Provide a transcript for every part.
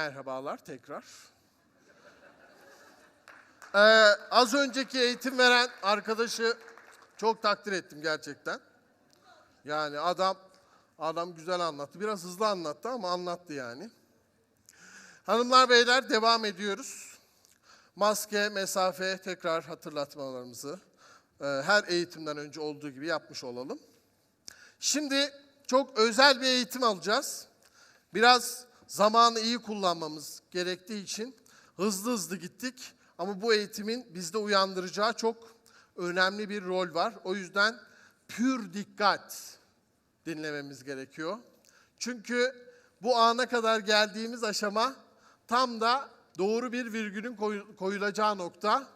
Merhabalar tekrar. Ee, az önceki eğitim veren arkadaşı çok takdir ettim gerçekten. Yani adam adam güzel anlattı. Biraz hızlı anlattı ama anlattı yani. Hanımlar beyler devam ediyoruz. Maske, mesafe tekrar hatırlatmalarımızı e, her eğitimden önce olduğu gibi yapmış olalım. Şimdi çok özel bir eğitim alacağız. Biraz zamanı iyi kullanmamız gerektiği için hızlı hızlı gittik. Ama bu eğitimin bizde uyandıracağı çok önemli bir rol var. O yüzden pür dikkat dinlememiz gerekiyor. Çünkü bu ana kadar geldiğimiz aşama tam da doğru bir virgülün koyu- koyulacağı nokta.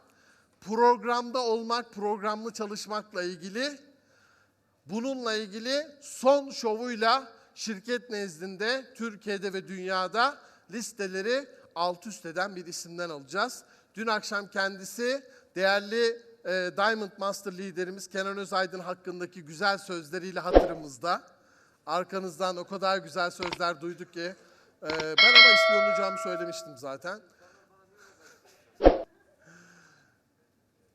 Programda olmak, programlı çalışmakla ilgili Bununla ilgili son şovuyla şirket nezdinde Türkiye'de ve dünyada listeleri alt üst eden bir isimden alacağız. Dün akşam kendisi değerli e, Diamond Master liderimiz Kenan Özaydın hakkındaki güzel sözleriyle hatırımızda. Arkanızdan o kadar güzel sözler duyduk ki. e, ben ama ispiyonlayacağımı söylemiştim zaten.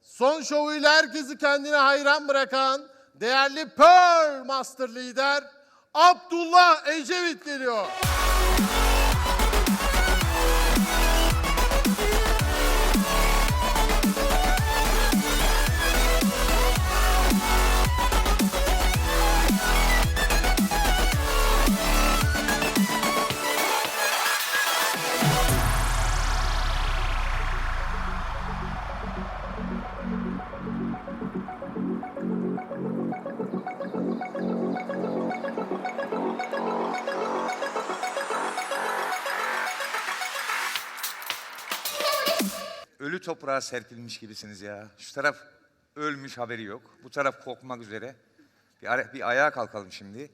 Son şovuyla herkesi kendine hayran bırakan değerli Pearl Master lider Abdullah Ecevit geliyor. Toprağa serpilmiş gibisiniz ya. Şu taraf ölmüş haberi yok. Bu taraf kokmak üzere. Bir, bir ayağa kalkalım şimdi.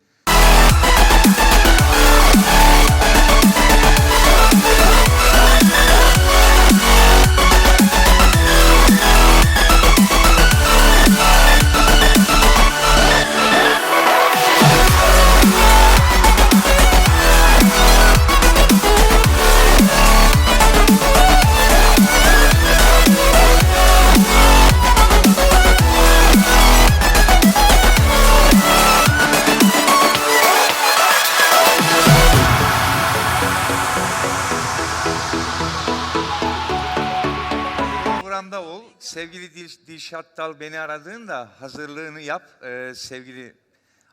Dal beni aradığında hazırlığını yap. Ee, sevgili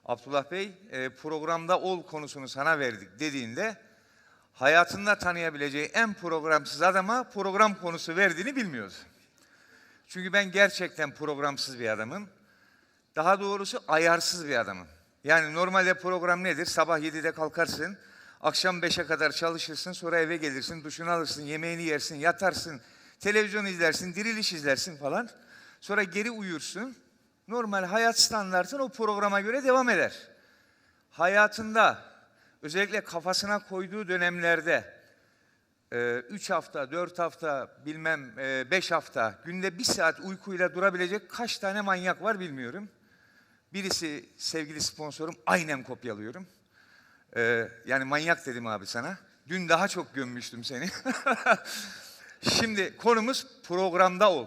Abdullah Bey e, programda ol konusunu sana verdik dediğinde hayatında tanıyabileceği en programsız adama program konusu verdiğini bilmiyordu. Çünkü ben gerçekten programsız bir adamım. Daha doğrusu ayarsız bir adamım. Yani normalde program nedir? Sabah 7'de kalkarsın, akşam 5'e kadar çalışırsın, sonra eve gelirsin, duşunu alırsın, yemeğini yersin, yatarsın, televizyon izlersin, diriliş izlersin falan. Sonra geri uyursun. Normal hayat standartın o programa göre devam eder. Hayatında özellikle kafasına koyduğu dönemlerde 3 hafta, 4 hafta, bilmem 5 hafta günde bir saat uykuyla durabilecek kaç tane manyak var bilmiyorum. Birisi sevgili sponsorum aynen kopyalıyorum. Ee, yani manyak dedim abi sana. Dün daha çok gömmüştüm seni. Şimdi konumuz programda ol.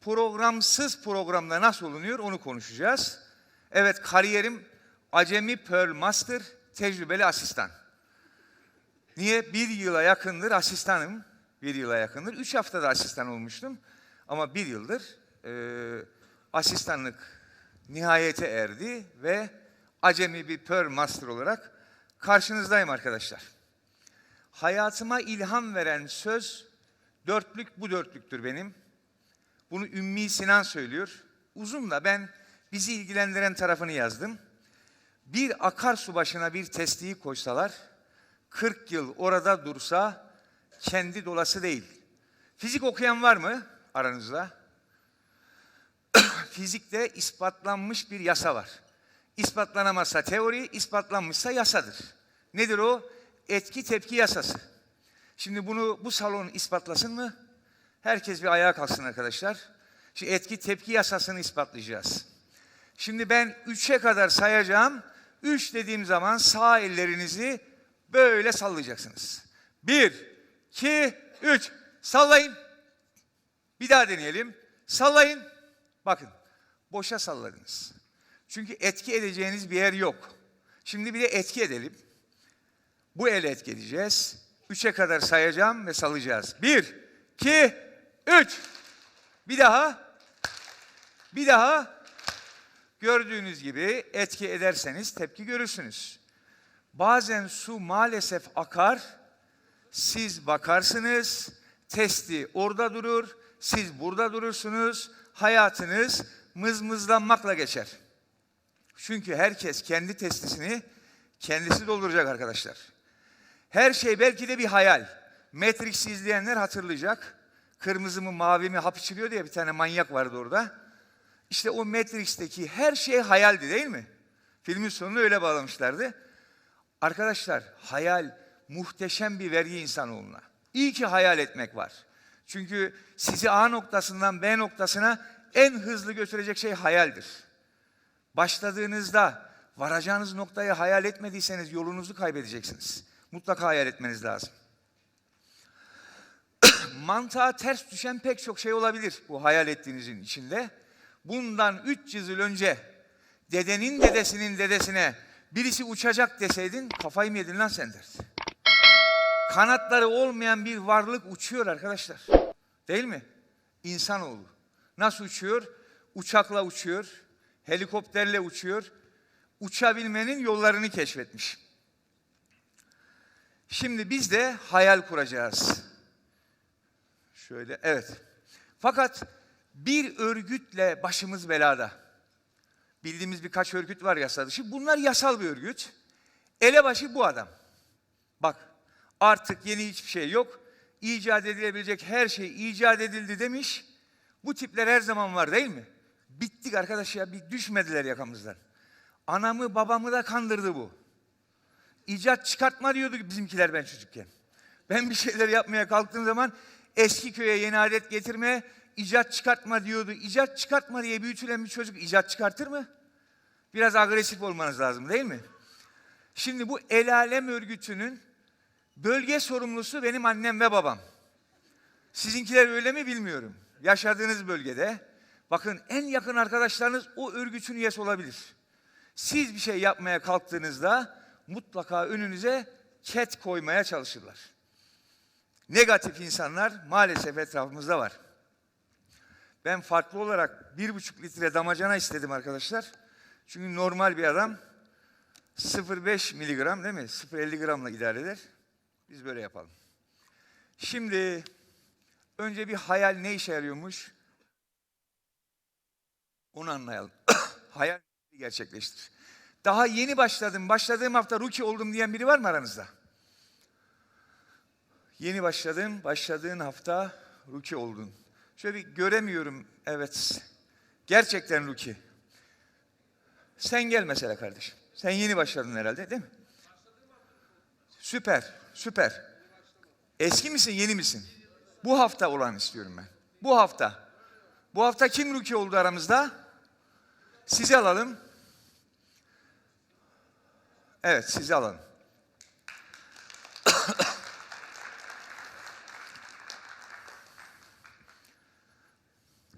Programsız programda nasıl olunuyor onu konuşacağız. Evet kariyerim acemi Pearl Master, tecrübeli asistan. Niye? Bir yıla yakındır asistanım. Bir yıla yakındır. Üç haftada asistan olmuştum. Ama bir yıldır e, asistanlık nihayete erdi ve acemi bir Pearl Master olarak karşınızdayım arkadaşlar. Hayatıma ilham veren söz dörtlük bu dörtlüktür benim. Bunu Ümmi Sinan söylüyor. Uzun da ben bizi ilgilendiren tarafını yazdım. Bir akarsu başına bir testiyi koysalar 40 yıl orada dursa kendi dolası değil. Fizik okuyan var mı aranızda? Fizikte ispatlanmış bir yasa var. İspatlanamazsa teori, ispatlanmışsa yasadır. Nedir o? Etki tepki yasası. Şimdi bunu bu salon ispatlasın mı? Herkes bir ayağa kalksın arkadaşlar. Şimdi etki tepki yasasını ispatlayacağız. Şimdi ben üçe kadar sayacağım. Üç dediğim zaman sağ ellerinizi böyle sallayacaksınız. Bir, iki, üç. Sallayın. Bir daha deneyelim. Sallayın. Bakın, boşa salladınız. Çünkü etki edeceğiniz bir yer yok. Şimdi bir de etki edelim. Bu el etki edeceğiz. Üçe kadar sayacağım ve salacağız. Bir, iki, üç. Bir daha. Bir daha. Gördüğünüz gibi etki ederseniz tepki görürsünüz. Bazen su maalesef akar. Siz bakarsınız, testi orada durur, siz burada durursunuz. Hayatınız mızmızlanmakla geçer. Çünkü herkes kendi testisini kendisi dolduracak arkadaşlar. Her şey belki de bir hayal. Matrix'i izleyenler hatırlayacak. Kırmızı mı mavi mi hap içiriyor diye bir tane manyak vardı orada. İşte o Matrix'teki her şey hayaldi değil mi? Filmin sonunu öyle bağlamışlardı. Arkadaşlar hayal muhteşem bir vergi insanoğluna. İyi ki hayal etmek var. Çünkü sizi A noktasından B noktasına en hızlı götürecek şey hayaldir. Başladığınızda varacağınız noktayı hayal etmediyseniz yolunuzu kaybedeceksiniz. Mutlaka hayal etmeniz lazım. Mantığa ters düşen pek çok şey olabilir bu hayal ettiğinizin içinde. Bundan 300 yıl önce dedenin dedesinin dedesine birisi uçacak deseydin kafayı mı yedin lan sen derdi. Kanatları olmayan bir varlık uçuyor arkadaşlar. Değil mi? İnsanoğlu. Nasıl uçuyor? Uçakla uçuyor, helikopterle uçuyor. Uçabilmenin yollarını keşfetmiş. Şimdi biz de hayal kuracağız. Şöyle, evet. Fakat bir örgütle başımız belada. Bildiğimiz birkaç örgüt var yasa dışı. Bunlar yasal bir örgüt. Elebaşı bu adam. Bak artık yeni hiçbir şey yok. İcat edilebilecek her şey icat edildi demiş. Bu tipler her zaman var değil mi? Bittik arkadaş ya bir düşmediler yakamızdan. Anamı babamı da kandırdı bu. İcat çıkartma diyordu bizimkiler ben çocukken. Ben bir şeyler yapmaya kalktığım zaman eski köye yeni adet getirme, icat çıkartma diyordu. İcat çıkartma diye büyütülen bir çocuk icat çıkartır mı? Biraz agresif olmanız lazım değil mi? Şimdi bu El Alem örgütünün bölge sorumlusu benim annem ve babam. Sizinkiler öyle mi bilmiyorum. Yaşadığınız bölgede bakın en yakın arkadaşlarınız o örgütün üyesi olabilir. Siz bir şey yapmaya kalktığınızda mutlaka önünüze ket koymaya çalışırlar. Negatif insanlar maalesef etrafımızda var. Ben farklı olarak bir buçuk litre damacana istedim arkadaşlar. Çünkü normal bir adam 0,5 miligram değil mi? 0,50 gramla idare eder. Biz böyle yapalım. Şimdi önce bir hayal ne işe yarıyormuş? Onu anlayalım. hayal gerçekleştir. Daha yeni başladım, başladığım hafta rookie oldum diyen biri var mı aranızda? Yeni başladım, başladığın hafta rookie oldun. Şöyle bir göremiyorum, evet. Gerçekten rookie. Sen gel mesela kardeşim. Sen yeni başladın herhalde değil mi? Süper, süper. Eski misin, yeni misin? Bu hafta olan istiyorum ben. Bu hafta. Bu hafta kim rookie oldu aramızda? Sizi alalım. Evet, sizi alalım.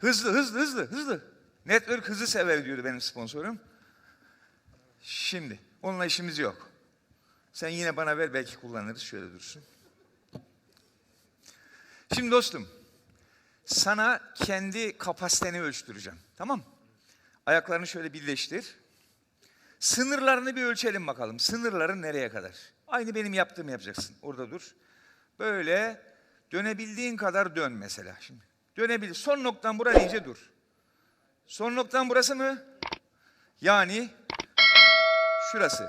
Hızlı, hızlı, hızlı, hızlı. Network hızı sever diyordu benim sponsorum. Şimdi, onunla işimiz yok. Sen yine bana ver, belki kullanırız. Şöyle dursun. Şimdi dostum, sana kendi kapasiteni ölçtüreceğim. Tamam? Ayaklarını şöyle birleştir. Sınırlarını bir ölçelim bakalım. Sınırların nereye kadar? Aynı benim yaptığımı yapacaksın. Orada dur. Böyle dönebildiğin kadar dön mesela. Şimdi dönebilir. Son noktan bura iyice dur. Son noktan burası mı? Yani şurası.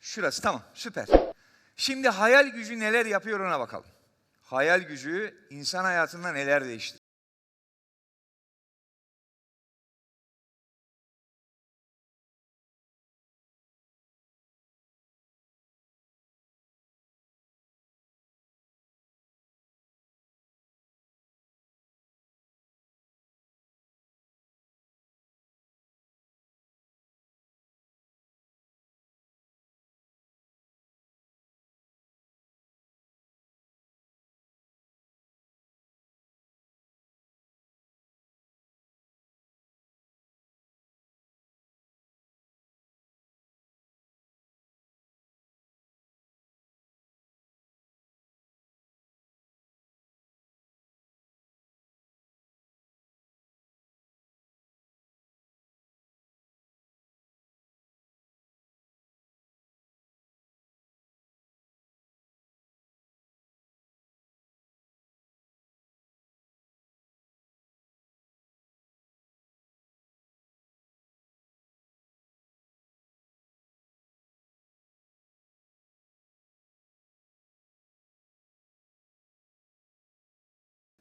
Şurası tamam süper. Şimdi hayal gücü neler yapıyor ona bakalım. Hayal gücü insan hayatında neler değiştiriyor?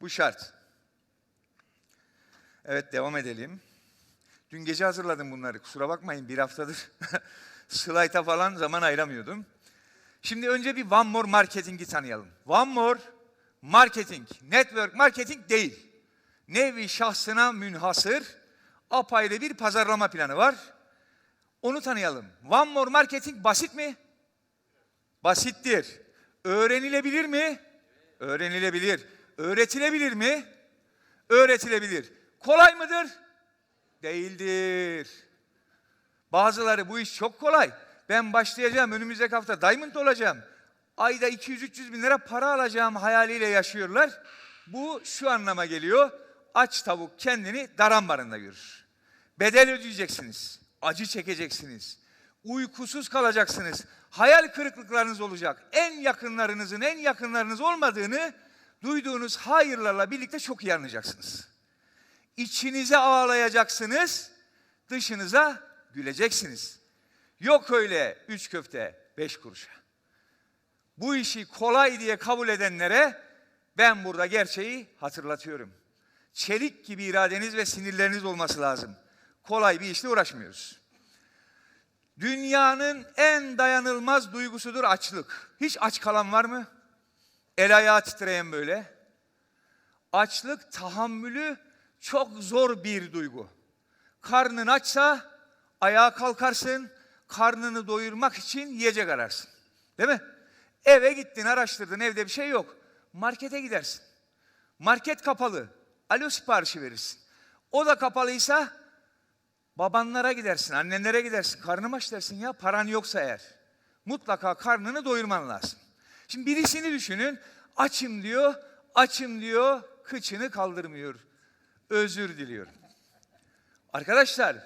Bu şart. Evet devam edelim. Dün gece hazırladım bunları. Kusura bakmayın bir haftadır slayta falan zaman ayıramıyordum. Şimdi önce bir One More Marketing'i tanıyalım. One More Marketing, Network Marketing değil. Nevi şahsına münhasır, apayrı bir pazarlama planı var. Onu tanıyalım. One More Marketing basit mi? Basittir. Öğrenilebilir mi? Öğrenilebilir. Öğretilebilir mi? Öğretilebilir. Kolay mıdır? Değildir. Bazıları bu iş çok kolay. Ben başlayacağım önümüzdeki hafta diamond olacağım. Ayda 200-300 bin lira para alacağım hayaliyle yaşıyorlar. Bu şu anlama geliyor. Aç tavuk kendini darambarında görür. Bedel ödeyeceksiniz. Acı çekeceksiniz. Uykusuz kalacaksınız. Hayal kırıklıklarınız olacak. En yakınlarınızın en yakınlarınız olmadığını duyduğunuz hayırlarla birlikte çok iyi anlayacaksınız. İçinize ağlayacaksınız, dışınıza güleceksiniz. Yok öyle üç köfte, beş kuruşa. Bu işi kolay diye kabul edenlere ben burada gerçeği hatırlatıyorum. Çelik gibi iradeniz ve sinirleriniz olması lazım. Kolay bir işle uğraşmıyoruz. Dünyanın en dayanılmaz duygusudur açlık. Hiç aç kalan var mı? El ayağı titreyen böyle. Açlık tahammülü çok zor bir duygu. Karnın açsa ayağa kalkarsın, karnını doyurmak için yiyecek ararsın. Değil mi? Eve gittin, araştırdın, evde bir şey yok. Markete gidersin. Market kapalı. Alo siparişi verirsin. O da kapalıysa babanlara gidersin, annenlere gidersin. Karnım aç dersin ya, paran yoksa eğer. Mutlaka karnını doyurman lazım. Şimdi birisini düşünün, açım diyor, açım diyor, kıçını kaldırmıyor. Özür diliyorum. Arkadaşlar,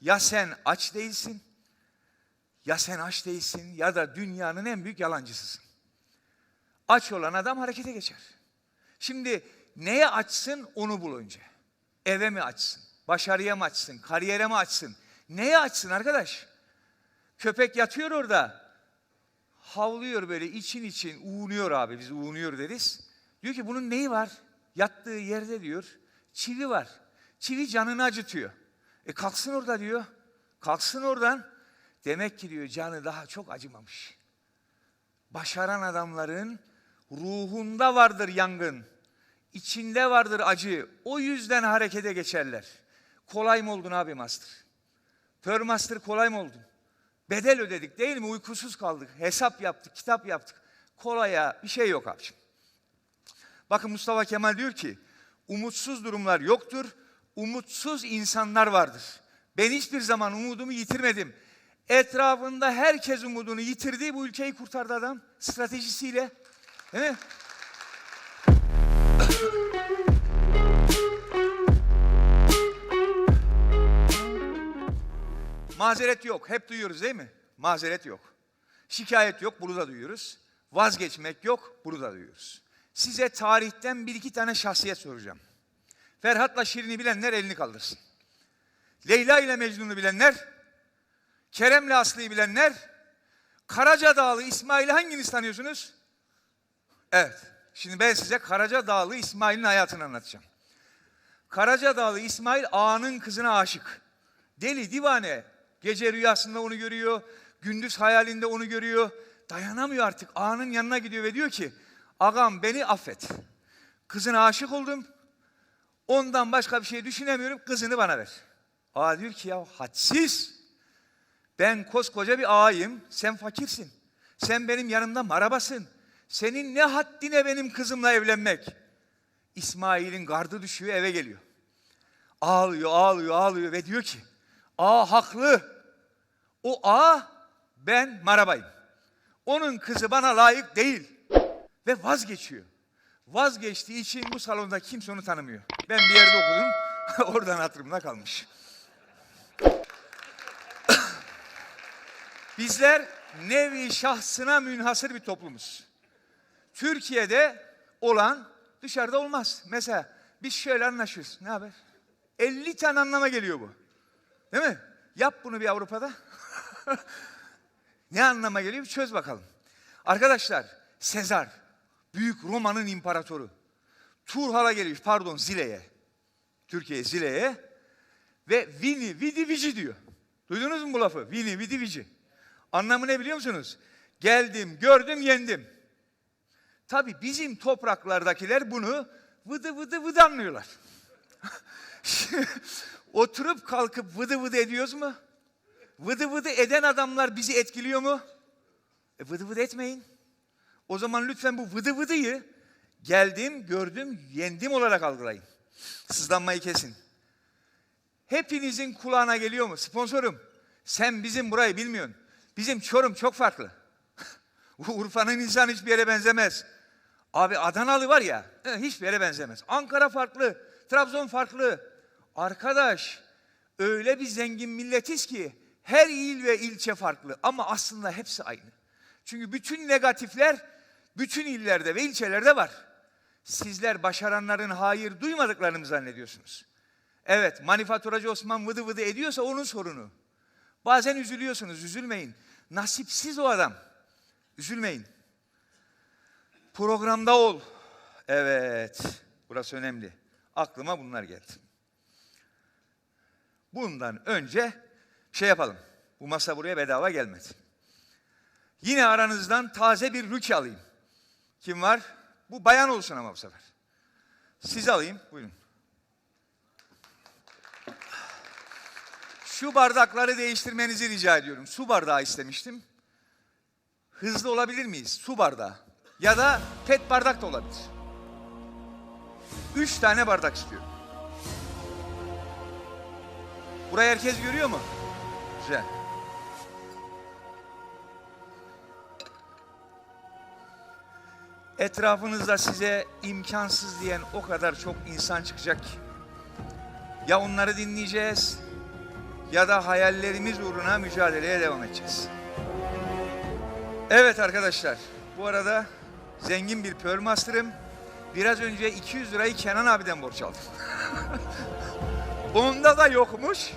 ya sen aç değilsin, ya sen aç değilsin ya da dünyanın en büyük yalancısısın. Aç olan adam harekete geçer. Şimdi neye açsın onu bul önce. Eve mi açsın? Başarıya mı açsın? Kariyere mi açsın? Neye açsın arkadaş? Köpek yatıyor orada. Havlıyor böyle için için uğunuyor abi biz uğunuyor deriz. Diyor ki bunun neyi var? Yattığı yerde diyor çivi var. Çivi canını acıtıyor. E kalksın orada diyor. Kalksın oradan. Demek ki diyor canı daha çok acımamış. Başaran adamların ruhunda vardır yangın. içinde vardır acı. O yüzden harekete geçerler. Kolay mı oldun abi master? Pör master kolay mı oldun? Bedel ödedik değil mi? Uykusuz kaldık. Hesap yaptık, kitap yaptık. Kolaya bir şey yok abiciğim. Bakın Mustafa Kemal diyor ki, umutsuz durumlar yoktur, umutsuz insanlar vardır. Ben hiçbir zaman umudumu yitirmedim. Etrafında herkes umudunu yitirdi, bu ülkeyi kurtardı adam stratejisiyle. Değil mi? Mazeret yok. Hep duyuyoruz değil mi? Mazeret yok. Şikayet yok. Bunu da duyuyoruz. Vazgeçmek yok. Bunu da duyuyoruz. Size tarihten bir iki tane şahsiyet soracağım. Ferhat'la Şirin'i bilenler elini kaldırsın. Leyla ile Mecnun'u bilenler, Kerem'le Aslı'yı bilenler, Karaca Dağlı İsmail'i hanginiz tanıyorsunuz? Evet. Şimdi ben size Karaca Dağlı İsmail'in hayatını anlatacağım. Karaca Dağlı İsmail ağanın kızına aşık. Deli, divane. Gece rüyasında onu görüyor, gündüz hayalinde onu görüyor. Dayanamıyor artık. Ağanın yanına gidiyor ve diyor ki, ağam beni affet. Kızına aşık oldum. Ondan başka bir şey düşünemiyorum. Kızını bana ver. Ağa diyor ki ya hadsiz. Ben koskoca bir ağayım. Sen fakirsin. Sen benim yanımda marabasın. Senin ne haddine benim kızımla evlenmek? İsmail'in gardı düşüyor eve geliyor. Ağlıyor, ağlıyor, ağlıyor ve diyor ki Ağa haklı. O ağa ben marabayım. Onun kızı bana layık değil. Ve vazgeçiyor. Vazgeçtiği için bu salonda kimse onu tanımıyor. Ben bir yerde okudum. Oradan hatırımda kalmış. Bizler nevi şahsına münhasır bir toplumuz. Türkiye'de olan dışarıda olmaz. Mesela biz şöyle anlaşıyoruz. Ne haber? 50 tane anlama geliyor bu. Değil mi? Yap bunu bir Avrupa'da. ne anlama geliyor? Bir çöz bakalım. Arkadaşlar, Sezar, büyük Roma'nın imparatoru. Turhal'a geliyor, pardon Zile'ye. Türkiye Zile'ye. Ve vini, vidi, vici diyor. Duydunuz mu bu lafı? Vini, vidi, vici. Anlamı ne biliyor musunuz? Geldim, gördüm, yendim. Tabii bizim topraklardakiler bunu vıdı vıdı vıdı anlıyorlar. Oturup kalkıp vıdı vıdı ediyoruz mu? Vıdı vıdı eden adamlar bizi etkiliyor mu? E vıdı vıdı etmeyin. O zaman lütfen bu vıdı vıdıyı geldim, gördüm, yendim olarak algılayın. Sızlanmayı kesin. Hepinizin kulağına geliyor mu? Sponsorum, sen bizim burayı bilmiyorsun. Bizim Çorum çok farklı. Urfa'nın insanı hiçbir yere benzemez. Abi Adanalı var ya, e, hiçbir yere benzemez. Ankara farklı, Trabzon farklı. Arkadaş, öyle bir zengin milletiz ki her il ve ilçe farklı ama aslında hepsi aynı. Çünkü bütün negatifler bütün illerde ve ilçelerde var. Sizler başaranların hayır duymadıklarını zannediyorsunuz? Evet, manifaturacı Osman vıdı vıdı ediyorsa onun sorunu. Bazen üzülüyorsunuz, üzülmeyin. Nasipsiz o adam. Üzülmeyin. Programda ol. Evet, burası önemli. Aklıma bunlar geldi. Bundan önce şey yapalım. Bu masa buraya bedava gelmedi. Yine aranızdan taze bir rüki alayım. Kim var? Bu bayan olsun ama bu sefer. Siz alayım. Buyurun. Şu bardakları değiştirmenizi rica ediyorum. Su bardağı istemiştim. Hızlı olabilir miyiz? Su bardağı. Ya da pet bardak da olabilir. Üç tane bardak istiyorum. Burayı herkes görüyor mu? Güzel. Etrafınızda size imkansız diyen o kadar çok insan çıkacak ki. Ya onları dinleyeceğiz ya da hayallerimiz uğruna mücadeleye devam edeceğiz. Evet arkadaşlar, bu arada zengin bir Pearl Master'ım. Biraz önce 200 lirayı Kenan abiden borç aldım. Onda da yokmuş.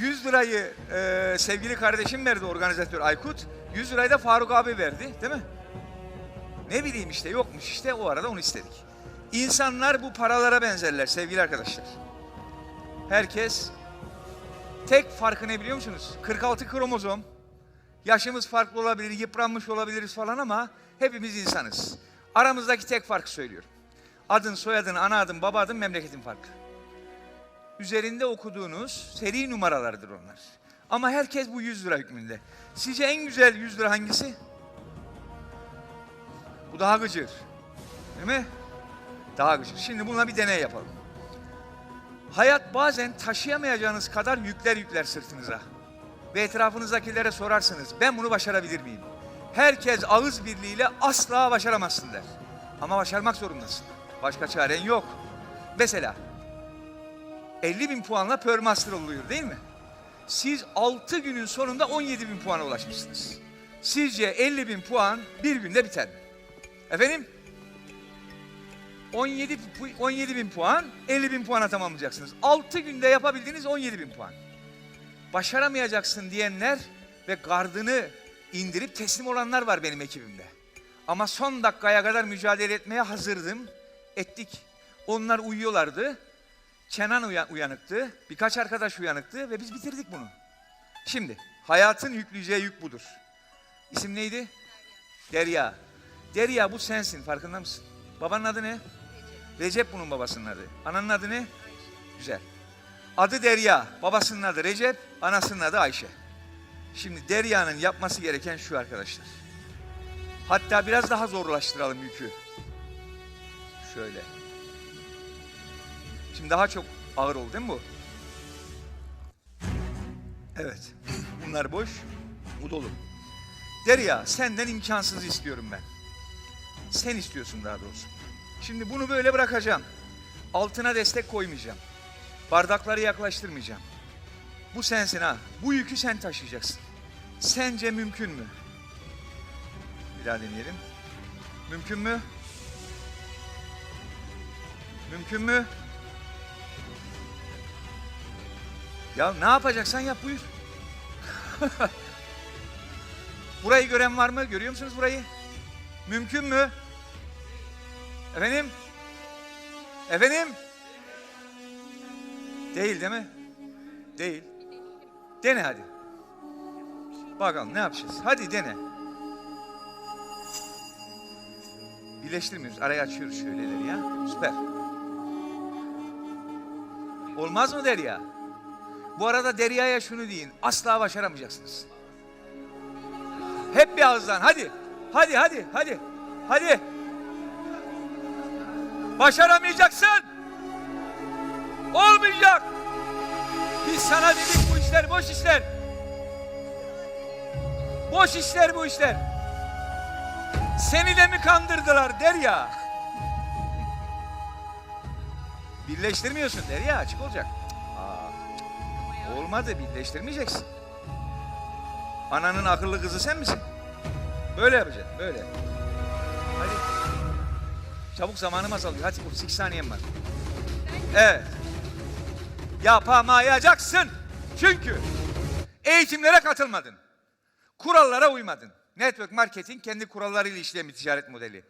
100 lirayı e, sevgili kardeşim verdi organizatör Aykut. 100 lirayı da Faruk abi verdi değil mi? Ne bileyim işte yokmuş işte o arada onu istedik. İnsanlar bu paralara benzerler sevgili arkadaşlar. Herkes tek farkı ne biliyor musunuz? 46 kromozom. Yaşımız farklı olabilir, yıpranmış olabiliriz falan ama hepimiz insanız. Aramızdaki tek farkı söylüyorum. Adın, soyadın, ana adın, baba adın, memleketin farkı. Üzerinde okuduğunuz seri numaralardır onlar. Ama herkes bu 100 lira hükmünde. Sizce en güzel 100 lira hangisi? Bu daha gıcır. Değil mi? Daha gıcır. Şimdi bununla bir deney yapalım. Hayat bazen taşıyamayacağınız kadar yükler yükler sırtınıza. Ve etrafınızdakilere sorarsınız. Ben bunu başarabilir miyim? Herkes ağız birliğiyle asla başaramazsın der. Ama başarmak zorundasın. Başka çaren yok. Mesela 50 bin puanla Master oluyor değil mi? Siz 6 günün sonunda 17 bin puana ulaşmışsınız. Sizce 50 bin puan bir günde biter mi? Efendim? 17, pu- 17 bin puan, 50 bin puana tamamlayacaksınız. 6 günde yapabildiğiniz 17 bin puan. Başaramayacaksın diyenler ve gardını indirip teslim olanlar var benim ekibimde. Ama son dakikaya kadar mücadele etmeye hazırdım. Ettik. Onlar uyuyorlardı. Kenan uya- uyanıktı. Birkaç arkadaş uyanıktı ve biz bitirdik bunu. Şimdi hayatın yükleyeceği yük budur. İsim neydi? Derya. Derya bu sensin farkında mısın? Babanın adı ne? Recep bunun babasının adı. Ananın adı ne? Güzel. Adı Derya, babasının adı Recep, anasının adı Ayşe. Şimdi Derya'nın yapması gereken şu arkadaşlar. Hatta biraz daha zorlaştıralım yükü. Şöyle. Şimdi daha çok ağır oldu değil mi bu? Evet. Bunlar boş, bu dolu. Derya senden imkansızı istiyorum ben. Sen istiyorsun daha doğrusu. Şimdi bunu böyle bırakacağım. Altına destek koymayacağım. Bardakları yaklaştırmayacağım. Bu sensin ha. Bu yükü sen taşıyacaksın. Sence mümkün mü? Bir daha deneyelim. Mümkün mü? Mümkün mü? Ya ne yapacaksan yap buyur. burayı gören var mı? Görüyor musunuz burayı? Mümkün mü? Efendim? Efendim? Değil değil mi? Değil. Dene hadi. Bakalım ne yapacağız? Hadi dene. Birleştirmiyoruz. Araya açıyoruz şöyleleri ya. Süper. Olmaz mı Derya? Bu arada Derya'ya şunu deyin. Asla başaramayacaksınız. Hep bir ağızdan. Hadi. Hadi hadi hadi. Hadi. Başaramayacaksın. Olmayacak. Biz sana dedik bu işler boş işler. Boş işler bu işler. Seni de mi kandırdılar Derya? Birleştirmiyorsun Derya açık olacak. Olmadı birleştirmeyeceksin. Ananın akıllı kızı sen misin? Böyle yapacaksın böyle. Hadi. Çabuk zamanım azalıyor. Hadi 38 saniyem var. Evet. Yapamayacaksın. Çünkü eğitimlere katılmadın. Kurallara uymadın. Network marketing kendi kurallarıyla işleyen bir ticaret modeli.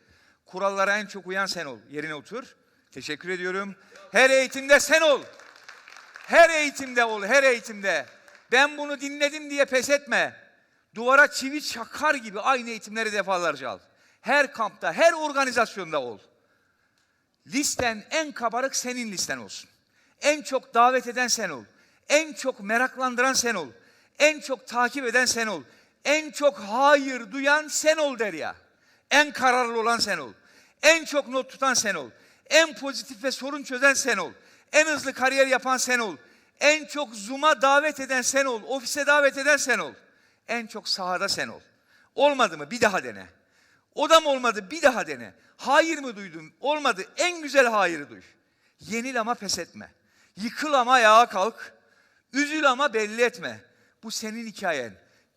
Kurallara en çok uyan sen ol. Yerine otur. Teşekkür ediyorum. Her eğitimde sen ol. Her eğitimde ol, her eğitimde. Ben bunu dinledim diye pes etme. Duvara çivi çakar gibi aynı eğitimleri defalarca al. Her kampta, her organizasyonda ol. Listen en kabarık senin listen olsun. En çok davet eden sen ol. En çok meraklandıran sen ol. En çok takip eden sen ol. En çok hayır duyan sen ol der ya. En kararlı olan sen ol. En çok not tutan sen ol. En pozitif ve sorun çözen sen ol. En hızlı kariyer yapan sen ol. En çok Zoom'a davet eden sen ol. Ofise davet eden sen ol. En çok sahada sen ol. Olmadı mı? Bir daha dene. O da mı olmadı? Bir daha dene. Hayır mı duydun? Olmadı. En güzel hayırı duy. Yenil ama pes etme. Yıkıl ama ayağa kalk. Üzül ama belli etme. Bu senin hikayen.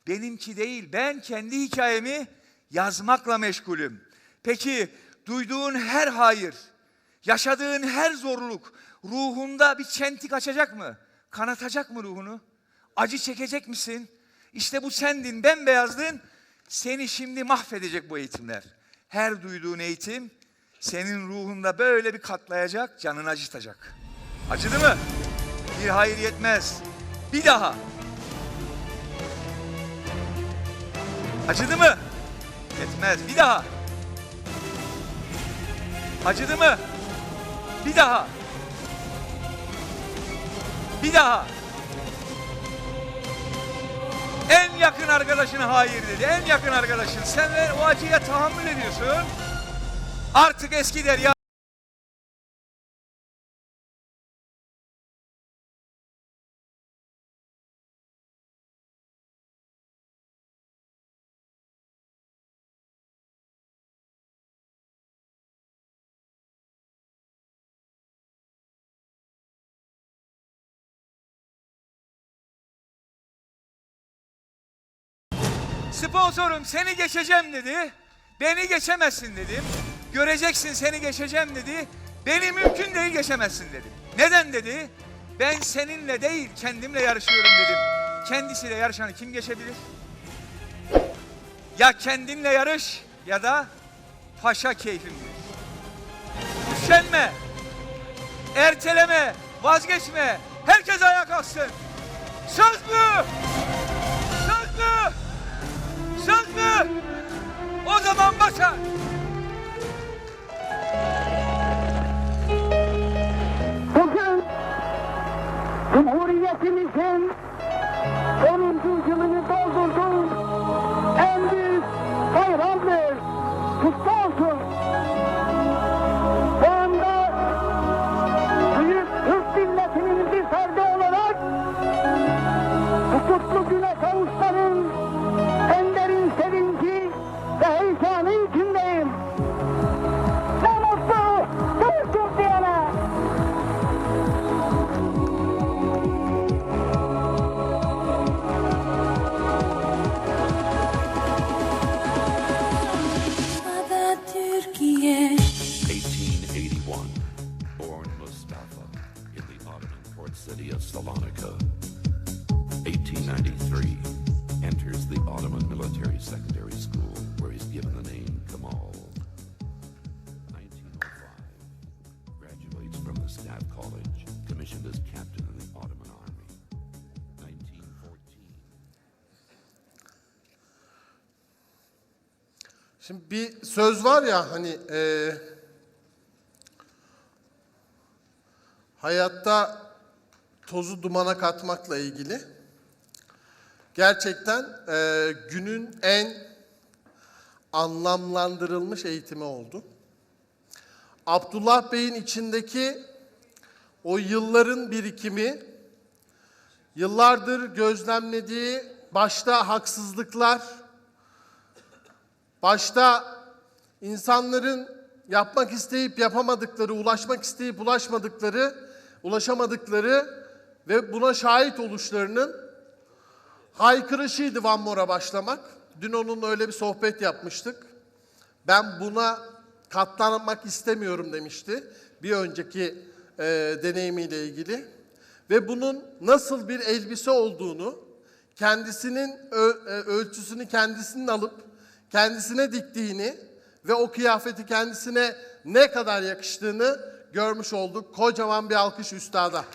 Benimki değil. Ben kendi hikayemi yazmakla meşgulüm. Peki duyduğun her hayır, yaşadığın her zorluk ruhunda bir çentik açacak mı? Kanatacak mı ruhunu? Acı çekecek misin? İşte bu sendin, bembeyazdın. Seni şimdi mahvedecek bu eğitimler. Her duyduğun eğitim senin ruhunda böyle bir katlayacak, canını acıtacak. Acıdı mı? Bir hayır yetmez. Bir daha. Acıdı mı? Yetmez. Bir daha. Acıdı mı? Bir daha. Bir daha. En yakın arkadaşına hayır dedi. En yakın arkadaşın. Sen o acıya tahammül ediyorsun. Artık eski derya Sponsorum seni geçeceğim dedi. Beni geçemezsin dedim. Göreceksin seni geçeceğim dedi. Beni mümkün değil geçemezsin dedim. Neden dedi? Ben seninle değil kendimle yarışıyorum dedim. Kendisiyle yarışanı kim geçebilir? Ya kendinle yarış ya da paşa keyfim bilir. Üşenme. Erteleme. Vazgeçme. Herkes ayağa kalksın. Söz mü? Söz mü? O zaman başar. Bugün Cumhuriyetimizin Şimdi bir söz var ya hani e, hayatta tozu dumana katmakla ilgili. Gerçekten e, günün en anlamlandırılmış eğitimi oldu. Abdullah Bey'in içindeki o yılların birikimi, yıllardır gözlemlediği başta haksızlıklar, Başta insanların yapmak isteyip yapamadıkları, ulaşmak isteyip ulaşmadıkları, ulaşamadıkları ve buna şahit oluşlarının haykırışıydı Van Mor'a başlamak. Dün onunla öyle bir sohbet yapmıştık. Ben buna katlanmak istemiyorum demişti bir önceki e, deneyimiyle ilgili. Ve bunun nasıl bir elbise olduğunu, kendisinin e, ölçüsünü kendisinin alıp kendisine diktiğini ve o kıyafeti kendisine ne kadar yakıştığını görmüş olduk. Kocaman bir alkış üstada.